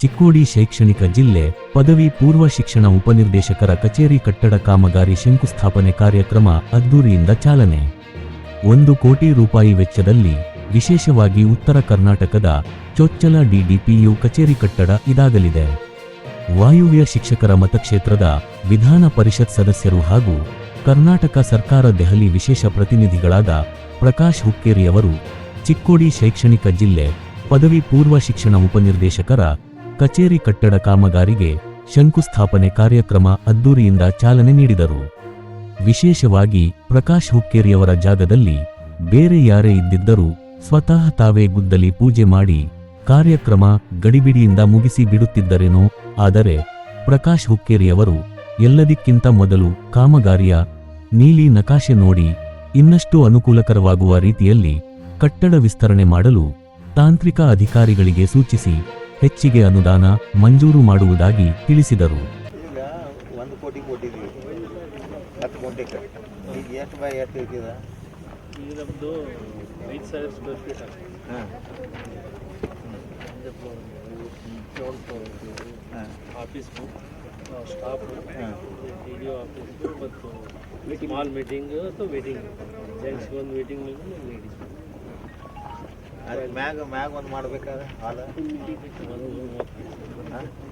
ಚಿಕ್ಕೋಡಿ ಶೈಕ್ಷಣಿಕ ಜಿಲ್ಲೆ ಪದವಿ ಪೂರ್ವ ಶಿಕ್ಷಣ ಉಪನಿರ್ದೇಶಕರ ಕಚೇರಿ ಕಟ್ಟಡ ಕಾಮಗಾರಿ ಶಂಕುಸ್ಥಾಪನೆ ಕಾರ್ಯಕ್ರಮ ಅದ್ದೂರಿಯಿಂದ ಚಾಲನೆ. ಒಂದು ಕೋಟಿ ರೂಪಾಯಿ ವೆಚ್ಚದಲ್ಲಿ ವಿಶೇಷವಾಗಿ ಉತ್ತರ ಕರ್ನಾಟಕದ ಚೊಚ್ಚಲ ಡಿಡಿಪಿಯು ಕಚೇರಿ ಕಟ್ಟಡ ಇದಾಗಲಿದೆ. ವಾಯುವ್ಯ ಶಿಕ್ಷಕರ ಮತಕ್ಷೇತ್ರದ ವಿಧಾನ ಪರಿಷತ್ ಸದಸ್ಯರು ಹಾಗೂ ಕರ್ನಾಟಕ ಸರ್ಕಾರ ದೆಹಲಿ ವಿಶೇಷ ಪ್ರತಿನಿಧಿಗಳಾದ ಪ್ರಕಾಶ್ ಹುಕ್ಕೇರಿಯವರು ಚಿಕ್ಕೋಡಿ ಶೈಕ್ಷಣಿಕ ಜಿಲ್ಲೆ ಪದವಿ ಪೂರ್ವ ಶಿಕ್ಷಣ ಉಪನಿರ್ದೇಶಕರ ಕಚೇರಿ ಕಟ್ಟಡ ಕಾಮಗಾರಿಗೆ ಶಂಕುಸ್ಥಾಪನೆ ಕಾರ್ಯಕ್ರಮ ಅದ್ದೂರಿಯಿಂದ ಚಾಲನೆ ನೀಡಿದರು. ವಿಶೇಷವಾಗಿ ಪ್ರಕಾಶ್ ಹುಕ್ಕೇರಿಯವರ ಜಾಗದಲ್ಲಿ ಬೇರೆ ಯಾರೇ ಇದ್ದಿದ್ದರೂ ಸ್ವತಃ ತಾವೇ ಗುದ್ದಲಿ ಪೂಜೆ ಮಾಡಿ ಕಾರ್ಯಕ್ರಮ ಗಡಿಬಿಡಿಯಿಂದ ಮುಗಿಸಿ ಬಿಡುತ್ತಿದ್ದರೇನೋ, ಆದರೆ ಪ್ರಕಾಶ್ ಹುಕ್ಕೇರಿಯವರು ಎಲ್ಲದಕ್ಕಿಂತ ಮೊದಲು ಕಾಮಗಾರಿಯ ನೀಲಿ ನಕಾಶೆ ನೋಡಿ ಇನ್ನಷ್ಟು ಅನುಕೂಲಕರವಾಗುವ ರೀತಿಯಲ್ಲಿ ಕಟ್ಟಡ ವಿಸ್ತರಣೆ ಮಾಡಲು ತಾಂತ್ರಿಕ ಅಧಿಕಾರಿಗಳಿಗೆ ಸೂಚಿಸಿ ಹೆಚ್ಚಿಗೆ ಅನುದಾನ ಮಂಜೂರು ಮಾಡುವುದಾಗಿ ತಿಳಿಸಿದರು. ಸ್ಟಾಫು ಡಿ ಮತ್ತು ಸ್ಮಾಲ್ ಮೀಟಿಂಗ್ ಅಥವಾ ವೇಟಿಂಗ್ ಜೆಂಟ್ಸ್ ಒಂದು ಮೀಟಿಂಗ್ ಲೇಡೀಸ್ ಅದು ಮ್ಯಾಗ ಮ್ಯಾಗ ಒಂದು ಮಾಡ್ಬೇಕಾದ್ರೆ ಹಾಲು.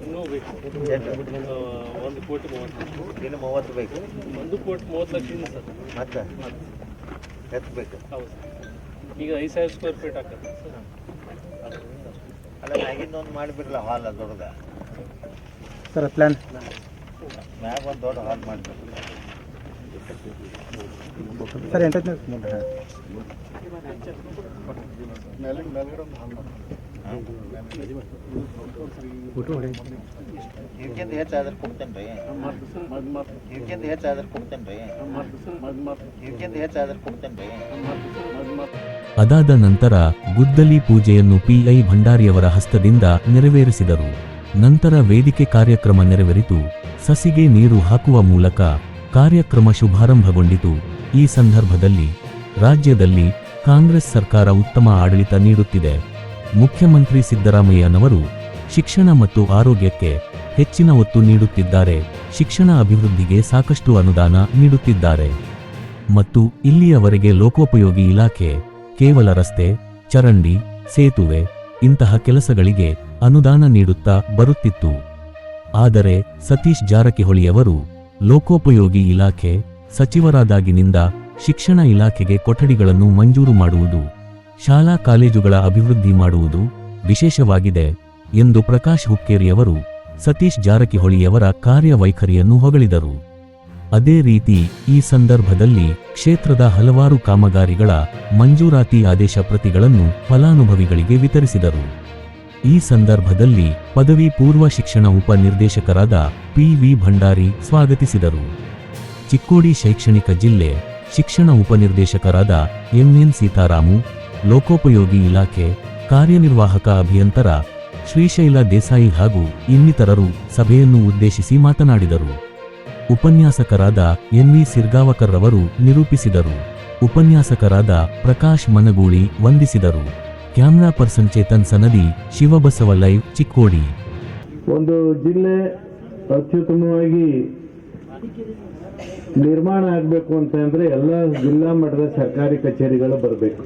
ಇನ್ನೂ ಬೇಕು ಒಂದು ಕೋಟಿ ಮೂವತ್ತು ಲಕ್ಷ ಇನ್ನು ಮೂವತ್ತು ಬೇಕು. ಒಂದು ಕೋಟಿ ಮೂವತ್ತು ಲಕ್ಷ ಸರ್ ಮತ್ತೆ? ಹೌದು ಈಗ ಐದು ಸಾವಿರ ಸ್ಕ್ವೇರ್ ಫೀಟ್ ಆಗ್ತದೆ ಸರ್ ಅಲ್ಲ ಮ್ಯಾಗಿಂದ ಒಂದು ಮಾಡಿಬಿಡಲ್ಲ ಹಾಲ್ ದೊಡ್ಡದ? ಸರ್ ಪ್ಲ್ಯಾನ್ ಮ್ಯಾಗ ಒಂದು ದೊಡ್ಡ ಹಾಲ್ ಮಾಡಬೇಕು. ಸರ್ ಎಂಟನೇ ಹಾಂ ಇದಕ್ಕಿಂತ ಹೆಚ್ಚಾದ್ರೆ ಕೊಡ್ತೇನೆ ರೀ. ಇದಕ್ಕಿಂತ ಹೆಚ್ಚಾದ್ರೆ ಕೊಡ್ತೇನೆ ರೀ. ಇದಕ್ಕಿಂತ ಹೆಚ್ಚಾದ್ರೆ ಕೊಡ್ತೇನೆ ರೀ. ಅದಾದ ನಂತರ ಗುದ್ದಲಿ ಪೂಜೆಯನ್ನು ಪಿಐ ಭಂಡಾರಿಯವರ ಹಸ್ತದಿಂದ ನೆರವೇರಿಸಿದರು. ನಂತರ ವೇದಿಕೆ ಕಾರ್ಯಕ್ರಮ ನೆರವೇರಿತು. ಸಸಿಗೆ ನೀರು ಹಾಕುವ ಮೂಲಕ ಕಾರ್ಯಕ್ರಮ ಶುಭಾರಂಭಗೊಂಡಿತು. ಈ ಸಂದರ್ಭದಲ್ಲಿ ರಾಜ್ಯದಲ್ಲಿ ಕಾಂಗ್ರೆಸ್ ಸರ್ಕಾರ ಉತ್ತಮ ಆಡಳಿತ ನೀಡುತ್ತಿದೆ. ಮುಖ್ಯಮಂತ್ರಿ ಸಿದ್ದರಾಮಯ್ಯನವರು ಶಿಕ್ಷಣ ಮತ್ತು ಆರೋಗ್ಯಕ್ಕೆ ಹೆಚ್ಚಿನ ಒತ್ತು ನೀಡುತ್ತಿದ್ದಾರೆ. ಶಿಕ್ಷಣ ಅಭಿವೃದ್ಧಿಗೆ ಸಾಕಷ್ಟು ಅನುದಾನ ನೀಡುತ್ತಿದ್ದಾರೆ. ಮತ್ತು ಇಲ್ಲಿಯವರೆಗೆ ಲೋಕೋಪಯೋಗಿ ಇಲಾಖೆ, ಕೇವಲ ರಸ್ತೆ, ಚರಂಡಿ, ಸೇತುವೆ ಇಂತಹ ಕೆಲಸಗಳಿಗೆ ಅನುದಾನ ನೀಡುತ್ತಾ ಬರುತ್ತಿತ್ತು. ಆದರೆ ಸತೀಶ್ ಜಾರಕಿಹೊಳಿಯವರು ಲೋಕೋಪಯೋಗಿ ಇಲಾಖೆ ಸಚಿವರಾದಾಗಿನಿಂದ ಶಿಕ್ಷಣ ಇಲಾಖೆಗೆ ಕೊಠಡಿಗಳನ್ನು ಮಂಜೂರು ಮಾಡುವುದು, ಶಾಲಾ ಕಾಲೇಜುಗಳ ಅಭಿವೃದ್ಧಿ ಮಾಡುವುದು ವಿಶೇಷವಾಗಿದೆ ಎಂದು ಪ್ರಕಾಶ್ ಹುಕ್ಕೇರಿಯವರು, ಸತೀಶ್ ಜಾರಕಿಹೊಳಿಯವರ ಕಾರ್ಯವೈಖರಿಯನ್ನು ಹೊಗಳಿದರು. ಅದೇ ರೀತಿ ಈ ಸಂದರ್ಭದಲ್ಲಿ ಕ್ಷೇತ್ರದ ಹಲವಾರು ಕಾಮಗಾರಿಗಳ ಮಂಜೂರಾತಿ ಆದೇಶ ಪ್ರತಿಗಳನ್ನು ಫಲಾನುಭವಿಗಳಿಗೆ ವಿತರಿಸಿದರು. ಈ ಸಂದರ್ಭದಲ್ಲಿ ಪದವಿ ಪೂರ್ವ ಶಿಕ್ಷಣ ಉಪನಿರ್ದೇಶಕರಾದ ಪಿವಿ ಭಂಡಾರಿ ಸ್ವಾಗತಿಸಿದರು. ಚಿಕ್ಕೋಡಿ ಶೈಕ್ಷಣಿಕ ಜಿಲ್ಲೆ ಶಿಕ್ಷಣ ಉಪನಿರ್ದೇಶಕರಾದ ಎಂಎನ್ ಸೀತಾರಾಮು, ಲೋಕೋಪಯೋಗಿ ಇಲಾಖೆ ಕಾರ್ಯನಿರ್ವಾಹಕ ಅಭಿಯಂತರ ಶ್ರೀಶೈಲ ದೇಸಾಯಿ ಹಾಗೂ ಇನ್ನಿತರರು ಸಭೆಯನ್ನು ಉದ್ದೇಶಿಸಿ ಮಾತನಾಡಿದರು. ಉಪನ್ಯಾಸಕರಾದ ಎನ್ವಿ ಸಿರ್ಗಾವಕರ್ ರವರು ನಿರೂಪಿಸಿದರು. ಉಪನ್ಯಾಸಕರಾದ ಪ್ರಕಾಶ್ ಮನಗೂಳಿ ವಂದಿಸಿದರು. Camera person Chetan Sanadi, Shivabasava live, Chikkodi. ಒಂದು ಜಿಲ್ಲೆ ಅತ್ಯುತ್ತಮವಾಗಿ ನಿರ್ಮಾಣ ಆಗಬೇಕು ಅಂತ ಅಂದ್ರೆ ಎಲ್ಲ ಜಿಲ್ಲಾ ಮಟ್ಟದ ಸರ್ಕಾರಿ ಕಚೇರಿಗಳು ಬರಬೇಕು.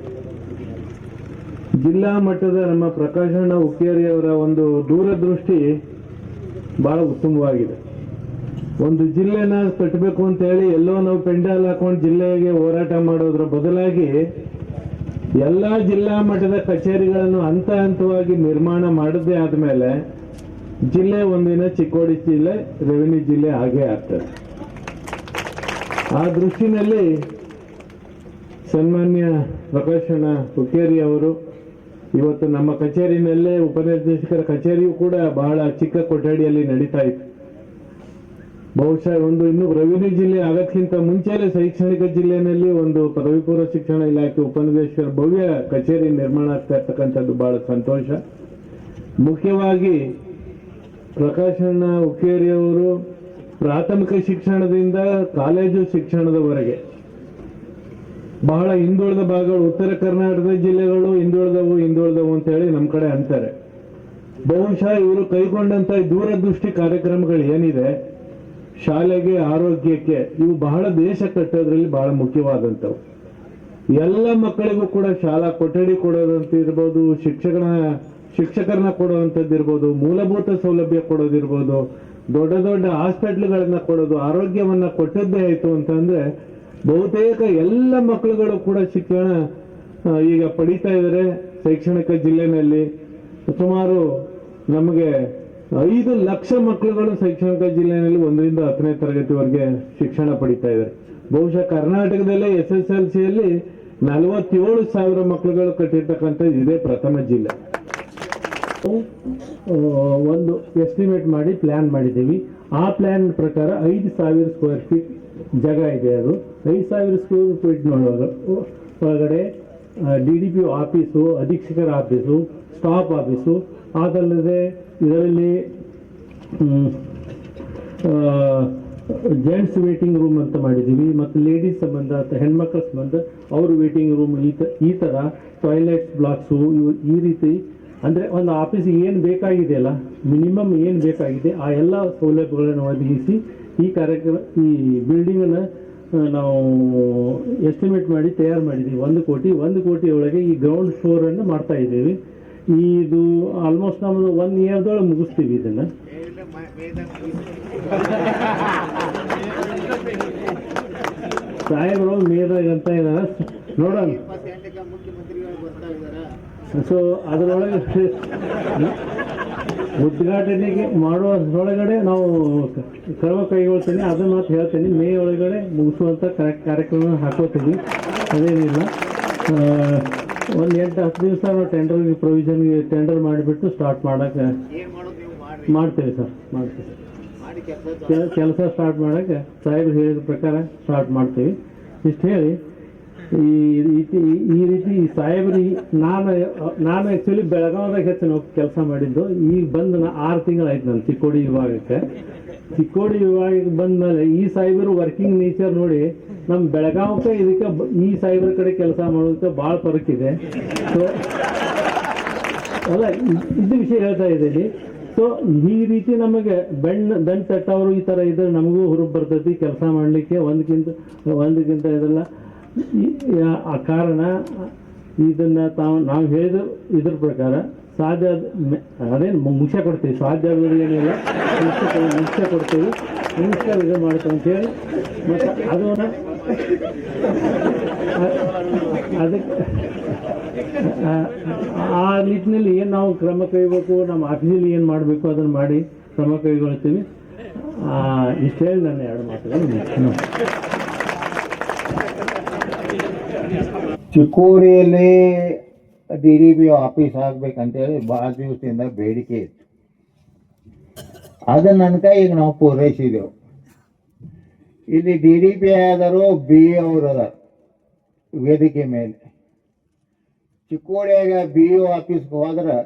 ಜಿಲ್ಲಾ ಮಟ್ಟದ ನಮ್ಮ ಪ್ರಕಾಶಣ್ಣ ಉಕ್ಕೇರಿಯವರ ಒಂದು ದೂರದೃಷ್ಟಿ ಬಹಳ ಉತ್ತಮವಾಗಿದೆ. ಒಂದು ಜಿಲ್ಲೆನ ಕಟ್ಟಬೇಕು ಅಂತ ಹೇಳಿ ಎಲ್ಲೋ ನಾವು ಪೆಂಡಾಲ್ ಹಾಕೊಂಡು ಜಿಲ್ಲೆಗೆ ಹೋರಾಟ ಮಾಡೋದ್ರ ಬದಲಾಗಿ ಎಲ್ಲ ಜಿಲ್ಲಾ ಮಟ್ಟದ ಕಚೇರಿಗಳನ್ನು ಹಂತ ಹಂತವಾಗಿ ನಿರ್ಮಾಣ ಮಾಡದೇ ಆದಮೇಲೆ ಜಿಲ್ಲೆ ಒಂದಿನ ಚಿಕ್ಕೋಡಿ ಜಿಲ್ಲೆ ರೆವಿನ್ಯೂ ಜಿಲ್ಲೆ ಹಾಗೆ ಆಗ್ತದೆ. ಆ ದೃಷ್ಟಿನಲ್ಲಿ ಸನ್ಮಾನ್ಯ ಪ್ರಕಾಶನ ಹುಕ್ಕೇರಿ ಅವರು ಇವತ್ತು ನಮ್ಮ ಕಚೇರಿನಲ್ಲೇ ಉಪನಿರ್ದೇಶಕರ ಕಚೇರಿಯು ಕೂಡ ಬಹಳ ಚಿಕ್ಕ ಕೊಠಡಿಯಲ್ಲಿ ನಡೀತಾ ಇತ್ತು. ಬಹುಶಃ ಒಂದು ಇನ್ನು ರೆವಿನ್ಯೂ ಜಿಲ್ಲೆ ಆಗಕ್ಕಿಂತ ಮುಂಚೆನೆ ಶೈಕ್ಷಣಿಕ ಜಿಲ್ಲೆನಲ್ಲಿ ಒಂದು ಪದವಿ ಪೂರ್ವ ಶಿಕ್ಷಣ ಇಲಾಖೆ ಉಪನಿರ್ದೇಶಕರ ಭವ್ಯ ಕಚೇರಿ ನಿರ್ಮಾಣ ಆಗ್ತಾ ಇರ್ತಕ್ಕಂಥದ್ದು ಬಹಳ ಸಂತೋಷ. ಮುಖ್ಯವಾಗಿ ಪ್ರಕಾಶಣ್ಣ ಅವರು ಪ್ರಾಥಮಿಕ ಶಿಕ್ಷಣದಿಂದ ಕಾಲೇಜು ಶಿಕ್ಷಣದವರೆಗೆ. ಬಹಳ ಹಿಂದುಳಿದ ಭಾಗಗಳು ಉತ್ತರ ಕರ್ನಾಟಕದ ಜಿಲ್ಲೆಗಳು ಹಿಂದುಳಿದವು ಹಿಂದುಳಿದವು ಅಂತ ಹೇಳಿ ನಮ್ಮ ಕಡೆ ಅಂತಾರೆ. ಬಹುಶಃ ಇವರು ಕೈಗೊಂಡಂತ ದೂರದೃಷ್ಟಿ ಕಾರ್ಯಕ್ರಮಗಳು ಏನಿದೆ ಶಾಲೆಗೆ ಆರೋಗ್ಯಕ್ಕೆ ಇವು ಬಹಳ ದೇಶ ಕಟ್ಟೋದ್ರಲ್ಲಿ ಬಹಳ ಮುಖ್ಯವಾದಂಥವು. ಎಲ್ಲ ಮಕ್ಕಳಿಗೂ ಕೂಡ ಶಾಲಾ ಕೊಠಡಿ ಕೊಡೋದಂತ ಇರ್ಬೋದು, ಶಿಕ್ಷಕನ, ಶಿಕ್ಷಕರನ್ನ ಕೊಡುವಂಥದ್ದು ಇರ್ಬೋದು, ಮೂಲಭೂತ ಸೌಲಭ್ಯ ಕೊಡೋದಿರ್ಬೋದು ದೊಡ್ಡ ದೊಡ್ಡ ಹಾಸ್ಪಿಟ್ಲ್ಗಳನ್ನ ಕೊಡೋದು, ಆರೋಗ್ಯವನ್ನ ಕೊಟ್ಟದ್ದೇ ಆಯ್ತು ಅಂತಂದ್ರೆ ಬಹುತೇಕ ಎಲ್ಲ ಮಕ್ಕಳುಗಳು ಕೂಡ ಶಿಕ್ಷಣ ಈಗ ಪಡಿತಾ ಇದ್ದಾರೆ ಶೈಕ್ಷಣಿಕ ಜಿಲ್ಲೆನಲ್ಲಿ. ಸುಮಾರು ನಮಗೆ ಐದು ಲಕ್ಷ ಮಕ್ಕಳುಗಳು ಶೈಕ್ಷಣಿಕ ಜಿಲ್ಲೆಯಲ್ಲಿ ಒಂದರಿಂದ ಹತ್ತನೇ ತರಗತಿವರೆಗೆ ಶಿಕ್ಷಣ ಪಡಿತಾ ಇದ್ದಾರೆ. ಬಹುಶಃ ಕರ್ನಾಟಕದಲ್ಲೇ ಎಸ್ ಎಸ್ ಎಲ್ ಸಿಯಲ್ಲಿ ನಲವತ್ತೇಳು ಸಾವಿರ ಮಕ್ಕಳುಗಳು ಕಟ್ಟಿರ್ತಕ್ಕಂಥ ಇದೇ ಪ್ರಥಮ ಜಿಲ್ಲೆ. ಒಂದು ಎಸ್ಟಿಮೇಟ್ ಮಾಡಿ ಪ್ಲ್ಯಾನ್ ಮಾಡಿದ್ದೀವಿ. ಆ ಪ್ಲ್ಯಾನ್ ಪ್ರಕಾರ ಐದು ಸಾವಿರ ಸ್ಕ್ವೇರ್ ಫೀಟ್ ಜಾಗ ಇದೆ ಅದು. ಐದು ಸಾವಿರ ಸ್ಕ್ವೇರ್ ಫೀಟ್ ಒಳಗಡೆ ಡಿ ಡಿ ಪಿ ಆಫೀಸು, ಅಧೀಕ್ಷಕರ ಆಫೀಸು, ಸ್ಟಾಫ್ ಆಫೀಸು, ಅದಲ್ಲದೆ ಇದರಲ್ಲಿ ಜೆಂಟ್ಸ್ ವೇಟಿಂಗ್ ರೂಮ್ ಅಂತ ಮಾಡಿದ್ದೀವಿ. ಮತ್ತು ಲೇಡೀಸ್ ಸಂಬಂಧ ಅಥವಾ ಹೆಣ್ಮಕ್ಳ ಸಂಬಂಧ, ಅವ್ರ ವೇಟಿಂಗ್ ರೂಮ್ ಈ ತ, ಈ ಥರ ಟಾಯ್ಲೆಟ್ಸ್, ಬ್ಲಾಕ್ಸು, ಇವು ಈ ರೀತಿ. ಅಂದರೆ ಒಂದು ಆಫೀಸಿಗೆ ಏನು ಬೇಕಾಗಿದೆ ಅಲ್ಲ, ಮಿನಿಮಮ್ ಏನು ಬೇಕಾಗಿದೆ, ಆ ಎಲ್ಲ ಸೌಲಭ್ಯಗಳನ್ನು ಒದಗಿಸಿ ಈ ಕಾರ್ಯಕ್ರಮ, ಈ ಬಿಲ್ಡಿಂಗನ್ನು ನಾವು ಎಸ್ಟಿಮೇಟ್ ಮಾಡಿ ತಯಾರು ಮಾಡಿದ್ದೀವಿ ಒಂದು ಕೋಟಿ ಒಂದು ಕೋಟಿ ಒಳಗೆ ಈ ಗ್ರೌಂಡ್ ಫ್ಲೋರನ್ನು ಮಾಡ್ತಾ ಇದ್ದೀವಿ. ಇದು ಆಲ್ಮೋಸ್ಟ್ ನಮ್ಮದು ಒನ್ ಇಯರ್ದೊಳಗೆ ಮುಗಿಸ್ತೀವಿ ಇದನ್ನು. ಸಾಹೇಬ್ರು ಮೇದಾಗ ಅಂತ ಇದ್ದಾರೆ ನೋಡೋಣ. ಸೊ ಅದರೊಳಗೆ ಉದ್ಘಾಟನೆಗೆ ಮಾಡುವುದರೊಳಗಡೆ ನಾವು ಕ್ರಮ ಕೈಗೊಳ್ತೀನಿ. ಅದನ್ನು ಮಾತು ಹೇಳ್ತೀನಿ. ಮೇ ಒಳಗಡೆ ಮುಗಿಸುವಂಥ ಕರೆಕ್ಟ್ ಕಾರ್ಯಕ್ರಮ ಹಾಕೋತೀವಿ ಅದೇನಿಲ್ಲ. ಒಂದು ಎಂಟು ಹತ್ತು ದಿವಸ ನಾವು ಟೆಂಡರ್ ಪ್ರೊವಿಷನ್ ಟೆಂಡರ್ ಮಾಡಿಬಿಟ್ಟು ಸ್ಟಾರ್ಟ್ ಮಾಡೋಕ್ಕೆ ಮಾಡ್ತೀವಿ ಸರ್. ಮಾಡ್ತೀವಿ. ಮಾಡಿ ಕೆಲಸ ಕೆಲಸ ಸ್ಟಾರ್ಟ್ ಮಾಡೋಕ್ಕೆ ಸಾಹೇಬ್ರು ಹೇಳಿದ ಪ್ರಕಾರ ಸ್ಟಾರ್ಟ್ ಮಾಡ್ತೀವಿ. ಇಷ್ಟು ಹೇಳಿ ಈ ರೀತಿ ಈ ರೀತಿ ಈ ಸಾಹೇಬ್ರಿ ನಾನು ನಾನು ಆ್ಯಕ್ಚುಲಿ ಬೆಳಗಾವದಾಗ ಹೆಚ್ಚು ಕೆಲಸ ಮಾಡಿದ್ದು. ಈಗ ಬಂದು ನಾ ಆರು ತಿಂಗಳಾಯ್ತು ನಾನು ಚಿಕ್ಕೋಡಿ ವಿಭಾಗಕ್ಕೆ. ಚಿಕ್ಕೋಡಿ ವಿಭಾಗಕ್ಕೆ ಬಂದ ಮೇಲೆ ಈ ಸಾಹೇಬರು ವರ್ಕಿಂಗ್ ನೇಚರ್ ನೋಡಿ ನಮ್ಮ ಬೆಳಗಾವಕ್ಕೆ ಇದಕ್ಕೆ ಈ ಸಾಹೇಬ್ರ ಕಡೆ ಕೆಲಸ ಮಾಡೋದಕ್ಕೆ ಭಾಳ ಫರಕಿದೆ ಸೊ ಅಲ್ಲ, ಇದು ವಿಷಯ ಹೇಳ್ತಾ ಇದ್ದೀನಿ. ಸೊ ಈ ರೀತಿ ನಮಗೆ ಬೆಣ್ಣ, ದಂಡ್ ತಟ್ಟವರು ಈ ಥರ ಇದ್ರೆ ನಮಗೂ ಹುರುಪು ಬರ್ತೈತಿ, ಕೆಲಸ ಮಾಡಲಿಕ್ಕೆ ಒಂದಕ್ಕಿಂತ ಒಂದಕ್ಕಿಂತ ಇದೆಲ್ಲ. ಆ ಕಾರಣ, ಇದನ್ನ ತಾವು ನಾವು ಹೇಳಿದ ಇದ್ರ ಪ್ರಕಾರ ಸಾಧ್ಯ ಅದೇನು ಮುಖ್ಯ ಕೊಡ್ತೀವಿ, ಸಾಧ್ಯ ಆಗೋದು ಏನಿಲ್ಲ, ಮುಖ್ಯ ಕೊಡ್ತೀವಿ, ಮುಖ್ಯ ಇದು ಮಾಡ್ತೀವಿ ಅಂತೇಳಿ ಮತ್ತು ಅದನ್ನ ಅದಕ್ಕೆ ಆ- ನಿಟ್ಟಿನಲ್ಲಿ ಏನು ನಾವು ಕ್ರಮ ಕೈಬೇಕು, ನಮ್ಮ ಆಫೀಸಲ್ಲಿ ಏನು ಮಾಡಬೇಕು ಅದನ್ನು ಮಾಡಿ ಕ್ರಮ ಕೈಗೊಳ್ತೀವಿ. ಇಷ್ಟು ಹೇಳಿ ನಾನು ಎರಡು ಮಾತುಗಳು ಮುಗಿಸ್ತೀನಿ. ಚಿಕ್ಕೋಡಿಯಲ್ಲಿ ಡಿ ಡಿ ಬಿ ಆಫೀಸ್ ಆಗ್ಬೇಕಂತೇಳಿ ಭಾಳ ದಿವಸದಿಂದ ಬೇಡಿಕೆ ಇತ್ತು. ಅದನ್ನ ಅನ್ಕ ಈಗ ನಾವು ಪೂರೈಸಿದೆವು ಇಲ್ಲಿ ಡಿ ಡಿ ಪಿ ಆದರೂ ಬಿ ಅವರು ವೇದಿಕೆ ಮೇಲೆ. ಚಿಕ್ಕೋಡಿಯಾಗ ಬಿ ಒ ಆಫೀಸ್ಗೆ ಹೋದ್ರೆ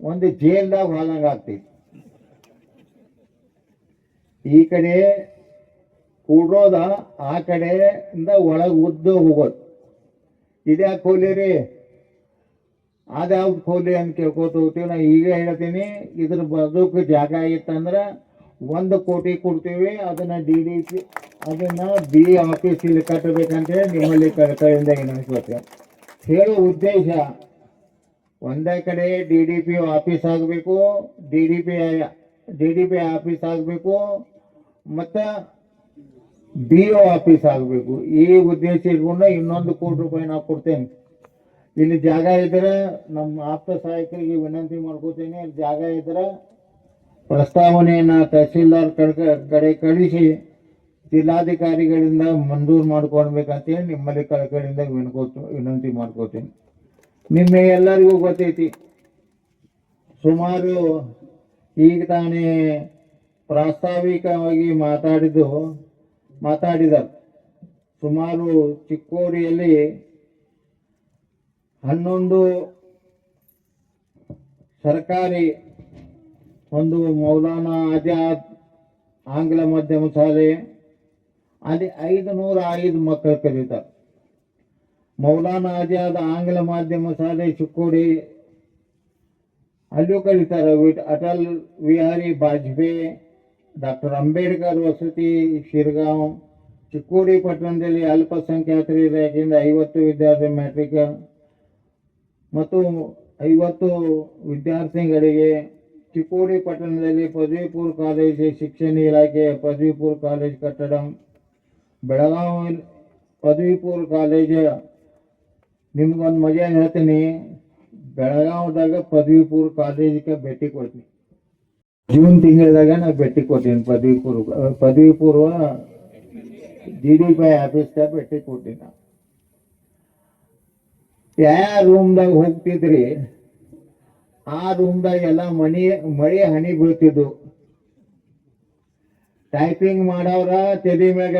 ಒಂದು ಜೇಲ್ದಾಗ ಹೋದಂಗೆ ಆಗ್ತೈತಿ ಈ ಕಡೆ ಕೂಡೋದ ಆ ಕಡೆಯಿಂದ ಒಳಗೆ ಉದ್ದು ಹೋಗೋದು. ಇದ್ಯಾಕೆ ಕೋಲಿ ರೀ? ಅದ್ಯಾವ್ದು ಕೋಲಿ ಅಂತ ಕೇಳ್ಕೊತ ಹೋಗ್ತೀವಿ. ನಾ ಈಗ ಹೇಳ್ತೀನಿ, ಇದ್ರ ಬದುಕು ಜಾಗ ಇತ್ತಂದ್ರೆ ಒಂದು ಕೋಟಿ ಕೊಡ್ತೀವಿ. ಅದನ್ನ ಡಿ ಡಿ ಪಿ, ಅದನ್ನ ಬಿ ಆಫೀಸ್ ಇಲ್ಲಿ ಕಟ್ಟಬೇಕಂತೇಳಿ ನಿಮ್ಮಲ್ಲಿ ಕಳಕಳಿಯಿಂದ ಏನಿಸ್ಬೇಕು ಹೇಳೋ ಉದ್ದೇಶ, ಒಂದೇ ಕಡೆ ಡಿ ಡಿ ಪಿ ಆಫೀಸ್ ಆಗಬೇಕು, D D P D D P office ಆಗಬೇಕು, ಮತ್ತು ಬಿ ಒ ಆಫೀಸ್ ಆಗಬೇಕು. ಈ ಉದ್ದೇಶ ಇಟ್ಕೊಂಡು ಇನ್ನೊಂದು ಕೋಟಿ ರೂಪಾಯಿ ನಾವು ಕೊಡ್ತೇನೆ. ಇಲ್ಲಿ ಜಾಗ ಇದ್ರೆ ನಮ್ಮ ಆಪ್ತ ಸಹಾಯಕರಿಗೆ ವಿನಂತಿ ಮಾಡ್ಕೋತೇನೆ. ಇಲ್ಲಿ ಜಾಗ ಇದ್ರೆ ಪ್ರಸ್ತಾವನೆಯನ್ನು ತಹಸೀಲ್ದಾರ್ ಕಡೆ ಕಳಿಸಿ ಜಿಲ್ಲಾಧಿಕಾರಿಗಳಿಂದ ಮಂಜೂರು ಮಾಡ್ಕೊಳ್ಬೇಕಂತೇಳಿ ನಿಮ್ಮಲ್ಲಿ ಕಳಕಳಿಯಿಂದ ವಿನಂತಿ ಮಾಡ್ಕೋತೀನಿ. ನಿಮ್ಮ ಎಲ್ಲರಿಗೂ ಗೊತ್ತೈತಿ. ಸುಮಾರು ಈಗ ತಾನೇ ಪ್ರಾಸ್ತಾವಿಕವಾಗಿ ಮಾತಾಡಿದ್ದು ಮಾತಾಡಿದರು. ಸುಮಾರು ಚಿಕ್ಕೋಡಿಯಲ್ಲಿ ಹನ್ನೊಂದು ಸರ್ಕಾರಿ ಒಂದು ಮೌಲಾನಾ ಆಜಾದ್ ಆಂಗ್ಲ ಮಾಧ್ಯಮ ಶಾಲೆ, ಅಲ್ಲಿ ಐದು ನೂರ ಐದು ಮಕ್ಕಳು ಕಲಿತಾರೆ. ಮೌಲಾನಾ ಆಜಾದ್ ಆಂಗ್ಲ ಮಾಧ್ಯಮ ಶಾಲೆ ಚಿಕ್ಕೋಡಿ, ಅಲ್ಲೂ ಕಲಿತಾರೆ. ಅಟಲ್ ವಿಹಾರಿ ವಾಜಪೇಯಿ ಡಾಕ್ಟರ್ ಅಂಬೇಡ್ಕರ್ ವಸತಿ ಶಿರ್ಗಾಂವ್, ಚಿಕ್ಕೋಡಿ ಪಟ್ಟಣದಲ್ಲಿ ಅಲ್ಪಸಂಖ್ಯಾತರ ಇಲಾಖೆಯಿಂದ ಐವತ್ತು ವಿದ್ಯಾರ್ಥಿ ಮ್ಯಾಟ್ರಿಕ್ ಮತ್ತು ಐವತ್ತು ವಿದ್ಯಾರ್ಥಿಗಳಿಗೆ ಚಿಕ್ಕೋಡಿ ಪಟ್ಟಣದಲ್ಲಿ ಪದವಿ ಪೂರ್ವ ಕಾಲೇಜು ಶಿಕ್ಷಣ ಇಲಾಖೆ ಪದವಿ ಪೂರ್ವ ಕಾಲೇಜ್ ಕಟ್ಟಡ ಬೆಳಗಾವಿ ಪದವಿ ಕಾಲೇಜ. ನಿಮ್ಗೊಂದು ಮಜಾ ಹೇಳ್ತೀನಿ, ಬೆಳಗಾವಿದಾಗ ಪದವಿ ಪೂರ್ವ ಕಾಲೇಜಿಗೆ ಭೇಟಿ ಕೊಡ್ತೀನಿ. ಜೂನ್ ತಿಂಗಳದಾಗ ನಾ ಭೇಟಿ ಕೊಟ್ಟೀನಿ. ಪದವಿ ಪೂರ್ವ ಪದವಿ ಪೂರ್ವ ಜಿ ಡಿ ಪಿ ಆಫೀಸ್ದಾಗ ಭೇಟಿ ಕೊಟ್ಟೀನಿ ನಾ. ಯಾವ ರೂಮ್ದಾಗ ಹೋಗ್ತಿದ್ರಿ, ಆ ರೂಮ್ದಾಗ ಎಲ್ಲ ಮನಿ ಮಳಿ, ಹನಿ ಬೀಳ್ತಿದ್ವು. ಟೈಪಿಂಗ್ ಮಾಡೋರ ತೆಲಿ ಮ್ಯಾಗ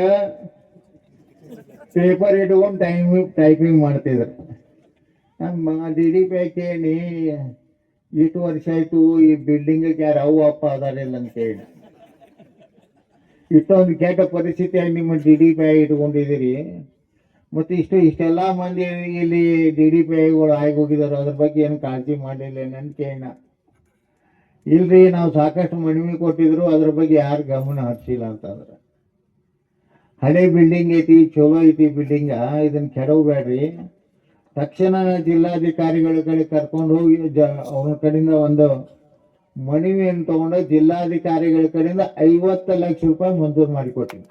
ಪೇಪರ್ ಇಟ್ಕೊಂಡು ಟೈಮ್ ಟೈಪಿಂಗ್ ಮಾಡ್ತಿದ್ರು. ನಮ್ಮ ಡಿ ಡಿ ಪಿ ಕೇಳಿ ಇಷ್ಟು ವರ್ಷ ಆಯ್ತು ಈ ಬಿಲ್ಡಿಂಗ್ ಯಾರು ಅವು ಅಪ್ಪ ಅದಾರಿಲ್ಲ ಅಂತ ಹೇಳಿ. ಇಷ್ಟೊಂದು ಕೆಟ್ಟ ಪರಿಸ್ಥಿತಿಯಾಗಿ ನಿಮ್ಮ ಡಿ ಡಿ ಪಿ ಇಟ್ಕೊಂಡಿದ್ದೀರಿ. ಮತ್ತು ಇಷ್ಟು ಇಷ್ಟೆಲ್ಲ ಮಂದಿ ಇಲ್ಲಿ ಡಿ ಡಿ ಪಿ ಐಗಳು ಆಗಿ ಅದ್ರ ಬಗ್ಗೆ ಏನು ಕಾಳಜಿ ಮಾಡಿಲ್ಲ ನನ್ನ ಕೇಳ ಇಲ್ರಿ, ನಾವು ಸಾಕಷ್ಟು ಮನವಿ ಕೊಟ್ಟಿದ್ರು. ಅದ್ರ ಬಗ್ಗೆ ಯಾರು ಗಮನ ಹರಿಸಿಲ್ಲ ಅಂತಂದ್ರೆ ಹಳೆ ಬಿಲ್ಡಿಂಗ್ ಐತಿ, ಚಲೋ ಐತಿ ಬಿಲ್ಡಿಂಗ ಇದನ್ನ ಕೆಡವಬೇಡ್ರಿ ತಕ್ಷಣ ಜಿಲ್ಲಾಧಿಕಾರಿಗಳ ಕಡೆ ಕರ್ಕೊಂಡು ಹೋಗಿ, ಜ, ಅವನ ಕಡೆಯಿಂದ ಒಂದು ಮನವಿಯನ್ನು ತಗೊಂಡು ಜಿಲ್ಲಾಧಿಕಾರಿಗಳ ಕಡೆಯಿಂದ ಐವತ್ತು ಲಕ್ಷ ರೂಪಾಯಿ ಮಂಜೂರು ಮಾಡಿಕೊಟ್ಟಿನಿ